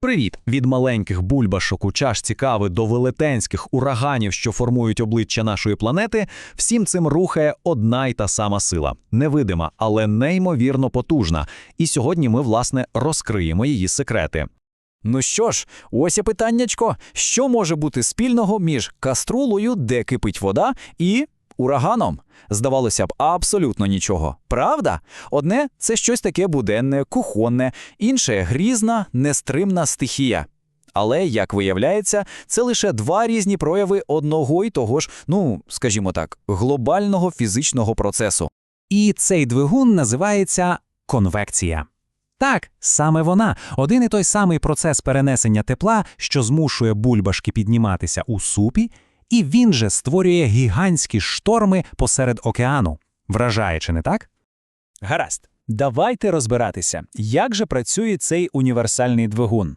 Привіт! Від маленьких бульбашок у чашці кави до велетенських ураганів, що формують обличчя нашої планети, всім цим рухає одна й та сама сила. Невидима, але неймовірно потужна. І сьогодні ми, власне, розкриємо її секрети. Ну що ж, ось і питаннячко. Що може бути спільного між каструлою, де кипить вода, і ураганом? Здавалося б, абсолютно нічого. Правда? Одне це щось таке буденне, кухонне, інше грізна, нестримна стихія. Але, як виявляється, це лише два різні прояви одного й того ж, ну, скажімо так, глобального фізичного процесу. І цей двигун називається конвекція. Так, саме вона один і той самий процес перенесення тепла, що змушує бульбашки підніматися у супі, і він же створює гігантські шторми посеред океану. Вражає, чи не так? Гаразд, давайте розбиратися, як же працює цей універсальний двигун.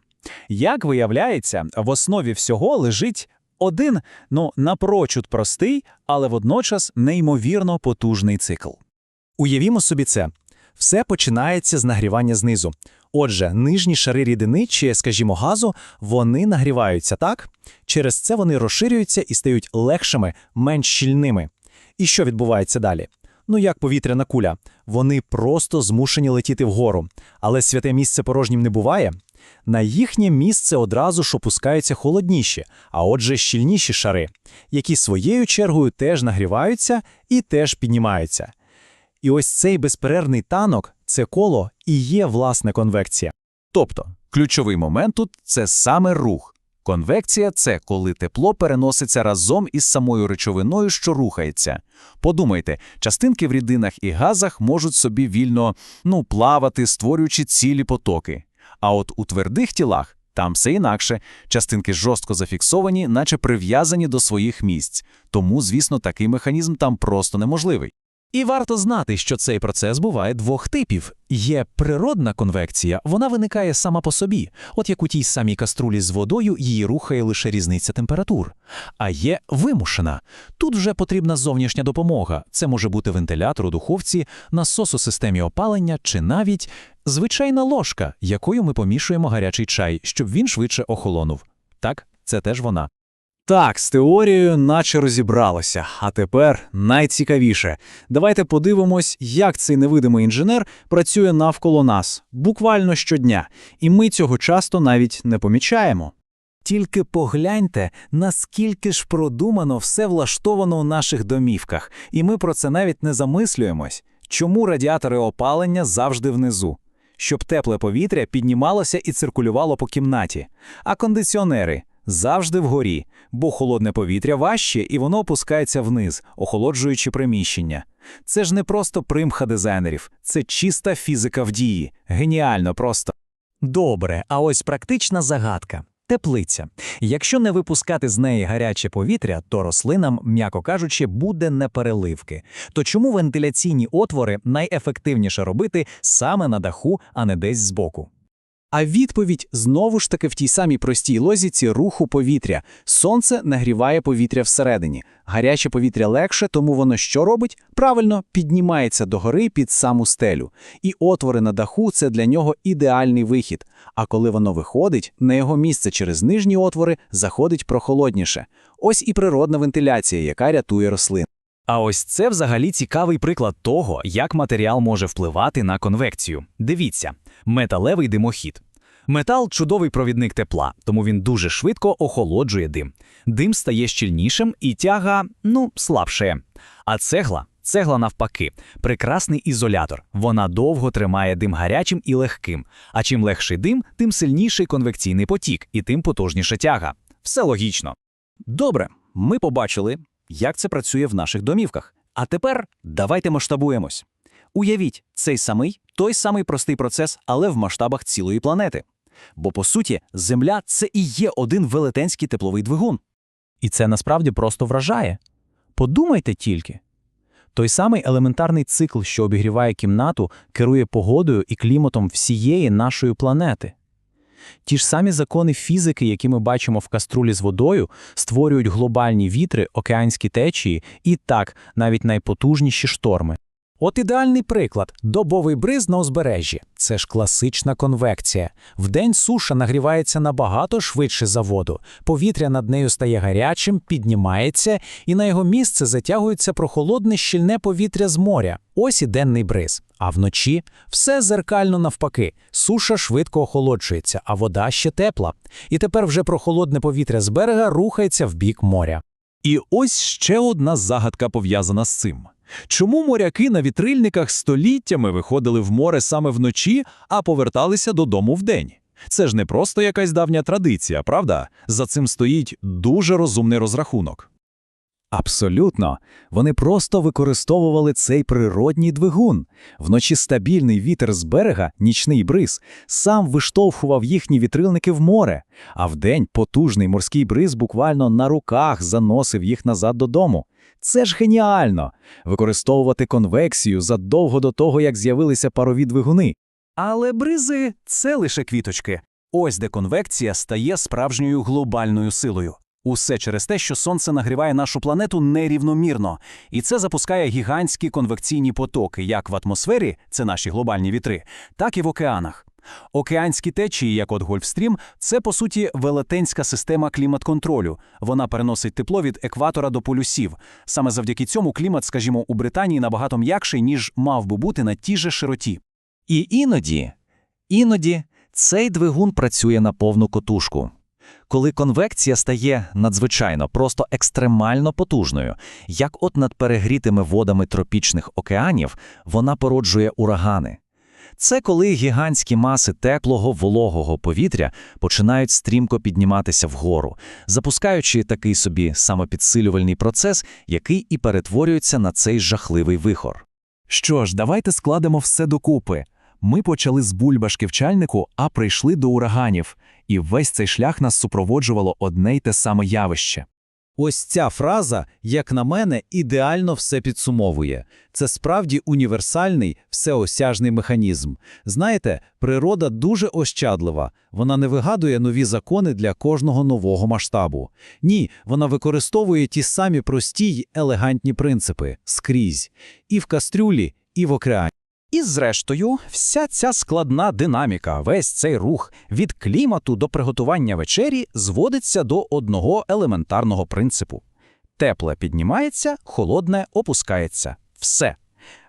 Як виявляється, в основі всього лежить один, ну напрочуд простий, але водночас неймовірно потужний цикл. Уявімо собі це. Все починається з нагрівання знизу. Отже, нижні шари рідини чи, скажімо, газу, вони нагріваються так. Через це вони розширюються і стають легшими, менш щільними. І що відбувається далі? Ну, як повітряна куля, вони просто змушені летіти вгору. Але святе місце порожнім не буває. На їхнє місце одразу ж опускаються холодніші, а отже, щільніші шари, які своєю чергою теж нагріваються і теж піднімаються. І ось цей безперервний танок, це коло і є власне конвекція. Тобто, ключовий момент тут це саме рух. Конвекція це коли тепло переноситься разом із самою речовиною, що рухається. Подумайте, частинки в рідинах і газах можуть собі вільно ну, плавати, створюючи цілі потоки. А от у твердих тілах там все інакше, частинки жорстко зафіксовані, наче прив'язані до своїх місць. Тому, звісно, такий механізм там просто неможливий. І варто знати, що цей процес буває двох типів. Є природна конвекція, вона виникає сама по собі, от як у тій самій каструлі з водою її рухає лише різниця температур. А є вимушена. Тут вже потрібна зовнішня допомога. Це може бути вентилятор у духовці, насос у системі опалення чи навіть звичайна ложка, якою ми помішуємо гарячий чай, щоб він швидше охолонув. Так, це теж вона. Так, з теорією наче розібралося. А тепер найцікавіше. Давайте подивимось, як цей невидимий інженер працює навколо нас, буквально щодня, і ми цього часто навіть не помічаємо. Тільки погляньте, наскільки ж продумано все влаштовано у наших домівках, і ми про це навіть не замислюємось. Чому радіатори опалення завжди внизу? Щоб тепле повітря піднімалося і циркулювало по кімнаті, а кондиціонери завжди вгорі, бо холодне повітря важче і воно опускається вниз, охолоджуючи приміщення. Це ж не просто примха дизайнерів, це чиста фізика в дії. Геніально просто. Добре, а ось практична загадка. Теплиця. Якщо не випускати з неї гаряче повітря, то рослинам, м'яко кажучи, буде непереливки. То чому вентиляційні отвори найефективніше робити саме на даху, а не десь збоку? А відповідь знову ж таки в тій самій простій лозіці руху повітря. Сонце нагріває повітря всередині. Гаряче повітря легше, тому воно що робить? Правильно, піднімається догори під саму стелю. І отвори на даху це для нього ідеальний вихід. А коли воно виходить, на його місце через нижні отвори заходить прохолодніше. Ось і природна вентиляція, яка рятує рослин. А ось це взагалі цікавий приклад того, як матеріал може впливати на конвекцію. Дивіться, металевий димохід. Метал чудовий провідник тепла, тому він дуже швидко охолоджує дим. Дим стає щільнішим і тяга, ну, слабше. А цегла, цегла навпаки, прекрасний ізолятор. Вона довго тримає дим гарячим і легким. А чим легший дим, тим сильніший конвекційний потік і тим потужніша тяга. Все логічно. Добре, ми побачили, як це працює в наших домівках. А тепер давайте масштабуємось. Уявіть, цей самий, той самий простий процес, але в масштабах цілої планети. Бо, по суті, Земля це і є один велетенський тепловий двигун. І це насправді просто вражає. Подумайте тільки. Той самий елементарний цикл, що обігріває кімнату, керує погодою і кліматом всієї нашої планети. Ті ж самі закони фізики, які ми бачимо в каструлі з водою, створюють глобальні вітри, океанські течії і так, навіть найпотужніші шторми. От ідеальний приклад добовий бриз на узбережжі. Це ж класична конвекція. Вдень суша нагрівається набагато швидше за воду. Повітря над нею стає гарячим, піднімається, і на його місце затягується прохолодне щільне повітря з моря. Ось і денний бриз. А вночі все зеркально навпаки. Суша швидко охолоджується, а вода ще тепла. І тепер вже прохолодне повітря з берега рухається в бік моря. І ось ще одна загадка пов'язана з цим. Чому моряки на вітрильниках століттями виходили в море саме вночі, а поверталися додому вдень? Це ж не просто якась давня традиція, правда? За цим стоїть дуже розумний розрахунок. Абсолютно. Вони просто використовували цей природній двигун. Вночі стабільний вітер з берега, нічний бриз, сам виштовхував їхні вітрилники в море, а вдень потужний морський бриз буквально на руках заносив їх назад додому. Це ж геніально! Використовувати конвекцію задовго до того, як з'явилися парові двигуни. Але бризи це лише квіточки. Ось де конвекція стає справжньою глобальною силою. Усе через те, що сонце нагріває нашу планету нерівномірно, і це запускає гігантські конвекційні потоки, як в атмосфері, це наші глобальні вітри, так і в океанах. Океанські течії, як от Гольфстрім, це по суті велетенська система клімат-контролю. Вона переносить тепло від екватора до полюсів. Саме завдяки цьому клімат, скажімо, у Британії набагато м'якший, ніж мав би бути на тій же широті. І іноді, іноді цей двигун працює на повну котушку. Коли конвекція стає надзвичайно, просто екстремально потужною, як от над перегрітими водами тропічних океанів, вона породжує урагани. Це коли гігантські маси теплого, вологого повітря починають стрімко підніматися вгору, запускаючи такий собі самопідсилювальний процес, який і перетворюється на цей жахливий вихор. Що ж, давайте складемо все докупи. Ми почали з бульбашки в чальнику, а прийшли до ураганів, і весь цей шлях нас супроводжувало одне й те саме явище. Ось ця фраза, як на мене, ідеально все підсумовує. Це справді універсальний, всеосяжний механізм. Знаєте, природа дуже ощадлива. Вона не вигадує нові закони для кожного нового масштабу. Ні, вона використовує ті самі прості й елегантні принципи скрізь. І в кастрюлі, і в океані. І зрештою, вся ця складна динаміка, весь цей рух від клімату до приготування вечері зводиться до одного елементарного принципу: тепле піднімається, холодне опускається. Все.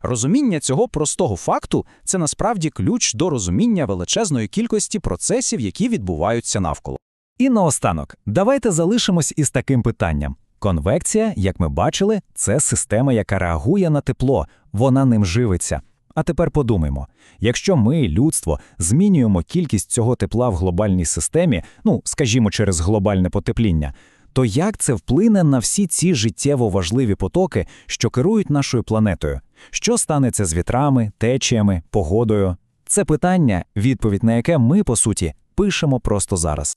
Розуміння цього простого факту це насправді ключ до розуміння величезної кількості процесів, які відбуваються навколо. І наостанок, давайте залишимось із таким питанням. Конвекція, як ми бачили, це система, яка реагує на тепло, вона ним живиться. А тепер подумаймо, якщо ми, людство, змінюємо кількість цього тепла в глобальній системі, ну, скажімо, через глобальне потепління, то як це вплине на всі ці життєво важливі потоки, що керують нашою планетою? Що станеться з вітрами, течіями, погодою? Це питання, відповідь на яке ми, по суті, пишемо просто зараз.